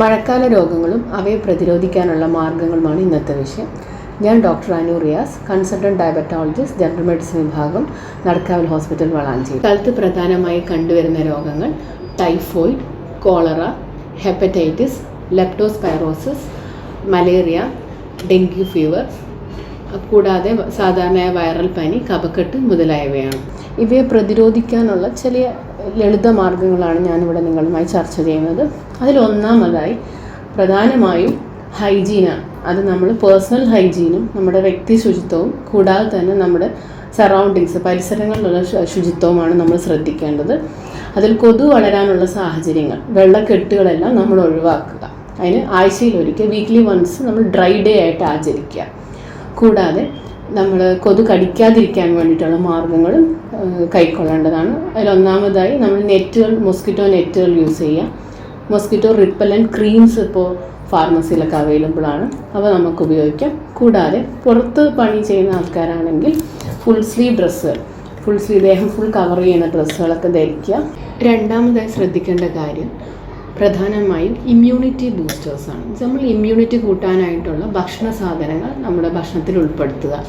മഴക്കാല രോഗങ്ങളും അവയെ പ്രതിരോധിക്കാനുള്ള മാർഗങ്ങളുമാണ് ഇന്നത്തെ വിഷയം. ഞാൻ doctor Anu Riyas consultant diabetologist general medicine വിഭാഗം നടക്കാവൽ ഹോസ്പിറ്റൽ വളാഞ്ചേരി. കാലത്ത് പ്രധാനമായി കണ്ടുവരുന്ന രോഗങ്ങൾ typhoid cholera hepatitis leptospirosis malaria dengue fever കൂടാതെ സാധാരണയായ വൈറൽ പനി കഫക്കെട്ട് മുതലായവയാണ്. ഇവയെ പ്രതിരോധിക്കാനുള്ള ചില ലളിത മാർഗങ്ങളാണ് ഞാനിവിടെ നിങ്ങളുമായി ചർച്ച ചെയ്യുന്നത്. അതിലൊന്നാമതായി പ്രധാനമായും ഹൈജീനാണ് അത് നമ്മൾ പേഴ്സണൽ ഹൈജീനും നമ്മുടെ വ്യക്തി ശുചിത്വവും കൂടാതെ തന്നെ നമ്മുടെ സറൗണ്ടിങ്സ് പരിസരങ്ങളിലുള്ള ശുചിത്വവുമാണ് നമ്മൾ ശ്രദ്ധിക്കേണ്ടത്. അതിൽ കൊതു വളരാനുള്ള സാഹചര്യങ്ങൾ വെള്ളക്കെട്ടുകളെല്ലാം നമ്മൾ ഒഴിവാക്കുക. അതിന് ആഴ്ചയിൽ ഒരിക്കൽ വീക്ക്ലി വൺസ് നമ്മൾ ഡ്രൈ ഡേ ആയിട്ട് ആചരിക്കുക. കൂടാതെ നമ്മൾ കൊതു കടിക്കാതിരിക്കാൻ വേണ്ടിയിട്ടുള്ള മാർഗങ്ങളും ഏഹ്, കൈക്കൊള്ളേണ്ടതാണ്. അതിലൊന്നാമതായി നമ്മൾ നെറ്റുകൾ മൊസ്കിറ്റോ നെറ്റുകൾ യൂസ് ചെയ്യുക മൊസ്കിറ്റോ റിപ്പലന്റ് ക്രീംസ് ഇപ്പോൾ ഫാർമസിയിലൊക്കെ അവൈലബിൾ ആണ്. അവ നമുക്ക് ഉപയോഗിക്കാം. കൂടാതെ പുറത്ത് പണി ചെയ്യുന്ന ആൾക്കാരാണെങ്കിൽ ഫുൾ സ്ലീവ് ഡ്രസ്സുകൾ ഫുൾ സ്ലീവ് ദേഹം ഫുൾ കവർ ചെയ്യുന്ന ഡ്രസ്സുകളൊക്കെ ധരിക്കുക. രണ്ടാമതായി ശ്രദ്ധിക്കേണ്ട കാര്യം പ്രധാനമായും ഇമ്മ്യൂണിറ്റി ബൂസ്റ്റേഴ്സാണ് നമ്മൾ ഇമ്മ്യൂണിറ്റി കൂട്ടാനായിട്ടുള്ള ഭക്ഷണ സാധനങ്ങൾ നമ്മുടെ ഭക്ഷണത്തിൽ ഉൾപ്പെടുത്തുക.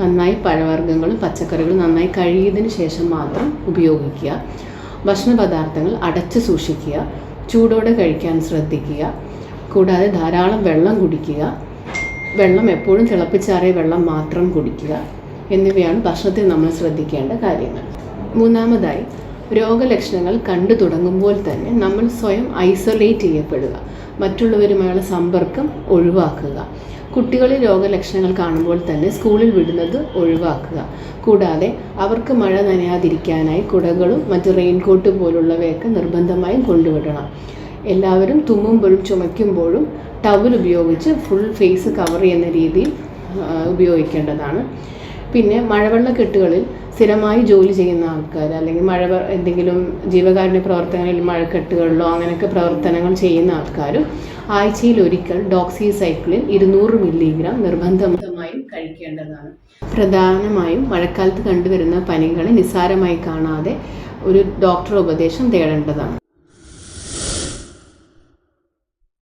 നന്നായി പഴവർഗങ്ങളും പച്ചക്കറികളും നന്നായി കഴുകിയതിന് ശേഷം മാത്രം ഉപയോഗിക്കുക. ഭക്ഷണ പദാർത്ഥങ്ങൾ അടച്ച് സൂക്ഷിക്കുക. ചൂടോടെ കഴിക്കാൻ ശ്രദ്ധിക്കുക. കൂടാതെ ധാരാളം വെള്ളം കുടിക്കുക. വെള്ളം എപ്പോഴും തിളപ്പിച്ചാറിയ വെള്ളം മാത്രം കുടിക്കുക. എന്നിവയാണ് ഭക്ഷണത്തിൽ നമ്മൾ ശ്രദ്ധിക്കേണ്ട കാര്യങ്ങൾ. മൂന്നാമതായി രോഗലക്ഷണങ്ങൾ കണ്ടു തുടങ്ങുമ്പോൾ തന്നെ നമ്മൾ സ്വയം ഐസൊലേറ്റ് ചെയ്യപ്പെടുക. മറ്റുള്ളവരുമായുള്ള സമ്പർക്കം ഒഴിവാക്കുക. കുട്ടികളിൽ രോഗലക്ഷണങ്ങൾ കാണുമ്പോൾ തന്നെ സ്കൂളിൽ വിടുന്നത് ഒഴിവാക്കുക. കൂടാതെ അവർക്ക് മഴ നനയാതിരിക്കാനായി കുടകളും മറ്റ് റെയിൻകോട്ട് പോലുള്ളവയൊക്കെ നിർബന്ധമായും കൊണ്ടുവിടണം. എല്ലാവരും തുമ്മുമ്പോഴും ചുമയ്ക്കുമ്പോഴും ടവൽ ഉപയോഗിച്ച് ഫുൾ ഫേസ് കവർ ചെയ്യുന്ന രീതിയിൽ ഉപയോഗിക്കേണ്ടതാണ്. പിന്നെ മഴവെള്ള കെട്ടുകളിൽ സ്ഥിരമായി ജോലി ചെയ്യുന്ന ആൾക്കാർ അല്ലെങ്കിൽ മഴ എന്തെങ്കിലും ജീവകാരുണ്യ പ്രവർത്തനങ്ങളിൽ മഴക്കെട്ടുകളിലോ അങ്ങനെയൊക്കെ പ്രവർത്തനങ്ങൾ ചെയ്യുന്ന ആൾക്കാരും ആഴ്ചയിൽ ഒരിക്കൽ ഡോക്സി സൈക്കിളിൽ ഇരുന്നൂറ് മില്ലിഗ്രാം നിർബന്ധമായും കഴിക്കേണ്ടതാണ്. പ്രധാനമായും മഴക്കാലത്ത് കണ്ടുവരുന്ന പനികളെ നിസ്സാരമായി കാണാതെ ഒരു ഡോക്ടർ ഉപദേശം തേടേണ്ടതാണ്.